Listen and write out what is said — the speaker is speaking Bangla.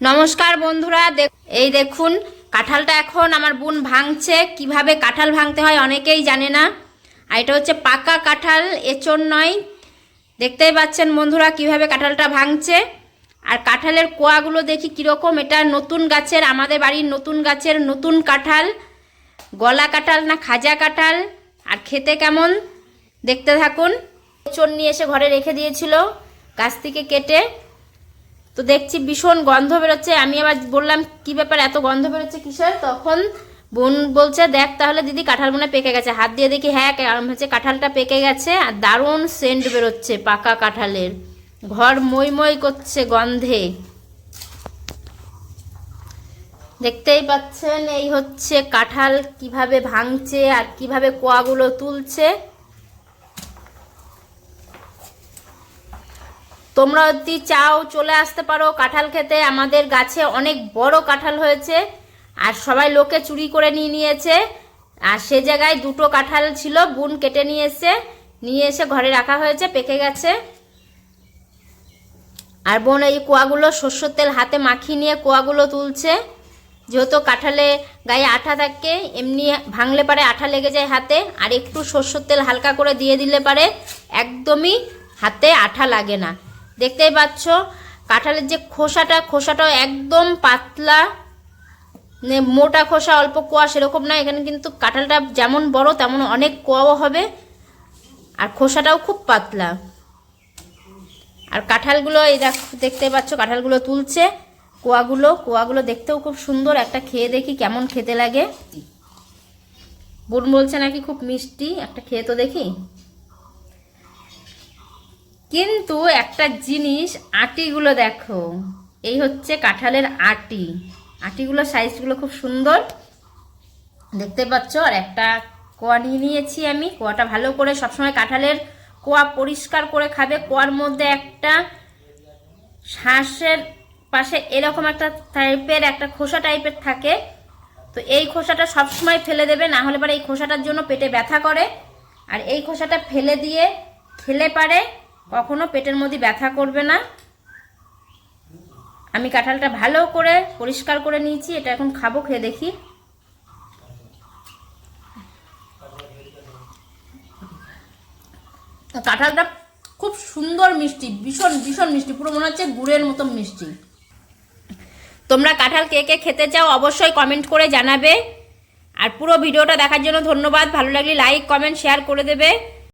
নমস্কার বন্ধুরা এই দেখুন, কাঁঠালটা এখন আমার বোন ভাঙছে। কীভাবে কাঁঠাল ভাঙতে হয় অনেকেই জানে না। আর এটা হচ্ছে পাকা কাঁঠাল এচর নয়। দেখতেই পাচ্ছেন বন্ধুরা কীভাবে কাঁঠালটা ভাঙছে। আর কাঁঠালের কোয়াগুলো দেখি কীরকম। এটা নতুন গাছের, আমাদের বাড়ির নতুন গাছের নতুন কাঁঠাল। গলা কাঁঠাল না খাজা কাঁঠাল। আর খেতে কেমন? দেখতে থাকুন। চোর নিয়ে এসে ঘরে রেখে দিয়েছিল গাছ থেকে কেটে। তো দেখছি ভীষণ গন্ধ বেরোচ্ছে। আমি আবার বললাম, কি ব্যাপার, এত গন্ধ বেরোচ্ছে কিসের? তখন বোন বলছে, দেখ তাহলে দিদি, কাঁঠাল মনে পেকে গেছে। হাত দিয়ে দেখি হ্যাঁ হচ্ছে কাঁঠালটা পেকে গেছে আর দারুণ সেন্ট বেরোচ্ছে পাকা কাঁঠালের। ঘর মই মই করছে গন্ধে। দেখতেই পাচ্ছেন, এই হচ্ছে কাঁঠাল কীভাবে ভাঙছে আর কীভাবে কোয়াগুলো তুলছে। তোমরা যদি চাও চলে আসতে পারো কাঁঠাল খেতে। আমাদের গাছে অনেক বড় কাঁঠাল হয়েছে, আর সবাই লোকে চুরি করে নিয়ে নিয়েছে। আর সে জায়গায় দুটো কাঁঠাল ছিল, বুন কেটে নিয়ে এসে নিয়ে এসে ঘরে রাখা হয়েছে, পেকে গেছে। আর বোন এই কোয়াগুলো সর্ষের তেল হাতে মাখিয়ে নিয়ে কোয়াগুলো তুলছে। যেহেতু কাঁঠালে গায়ে আঠা থাকে, এমনি ভাঙলে পারে আঠা লেগে যায় হাতে, আর একটু সর্ষের তেল হালকা করে দিয়ে দিলে পারে, একদমই হাতে আঠা লাগে না। দেখতেই পাচ্ছ, কাঁঠালের যে খোসাটা, খোসাটাও একদম পাতলা। মানে মোটা খোসা, অল্প কোয়া সেরকম না, এখানে কিন্তু কাঁঠালটা যেমন বড় তেমন অনেক কোয়াও হবে। আর খোসাটাও খুব পাতলা। আর কাঁঠালগুলো, এই দেখ, দেখতে পাচ্ছ, কাঁঠালগুলো তুলছে। কোয়াগুলো কোয়াগুলো দেখতেও খুব সুন্দর, একটা খেয়ে দেখি কেমন খেতে লাগে। বোন বলছে নাকি খুব মিষ্টি, একটা খেয়ে তো দেখি। কিন্তু একটা জিনিস আটিগুলো দেখো। এই হচ্ছে কাঁঠালের আটি। আটিগুলো সাইজগুলো খুব সুন্দর। দেখতে পাচ্ছ? আর একটা কোয়া নিয়ে নিয়েছি আমি। কোয়াটা ভালো করে সবসময় কাঁঠালের কোয়া পরিষ্কার করে খাবে। কোয়ার মধ্যে একটা শ্বাসের পাশে এরকম একটা টাইপের একটা খোসা টাইপের থাকে। তো এই খোসাটা সবসময় ফেলে দেবে, না হলে পরে এই খোসাটার জন্য পেটে ব্যথা করে। আর এই খোসাটা ফেলে দিয়ে খেলে পারে কখনো পেটের মধ্যে ব্যথা করবে না। আমি কাঁঠালটা ভালো করে পরিষ্কার করে নিয়েছি, এটা এখন খাব, খেয়ে দেখি। কাঁঠালটা খুব সুন্দর মিষ্টি, ভীষণ ভীষণ মিষ্টি, পুরো মনে হচ্ছে গুড়ের মতো মিষ্টি। তোমরা কাঁঠাল কে কে খেতে চাও অবশ্যই কমেন্ট করে জানাবে। আর পুরো ভিডিওটা দেখার জন্য ধন্যবাদ। ভালো লাগলে লাইক, কমেন্ট, শেয়ার করে দেবে।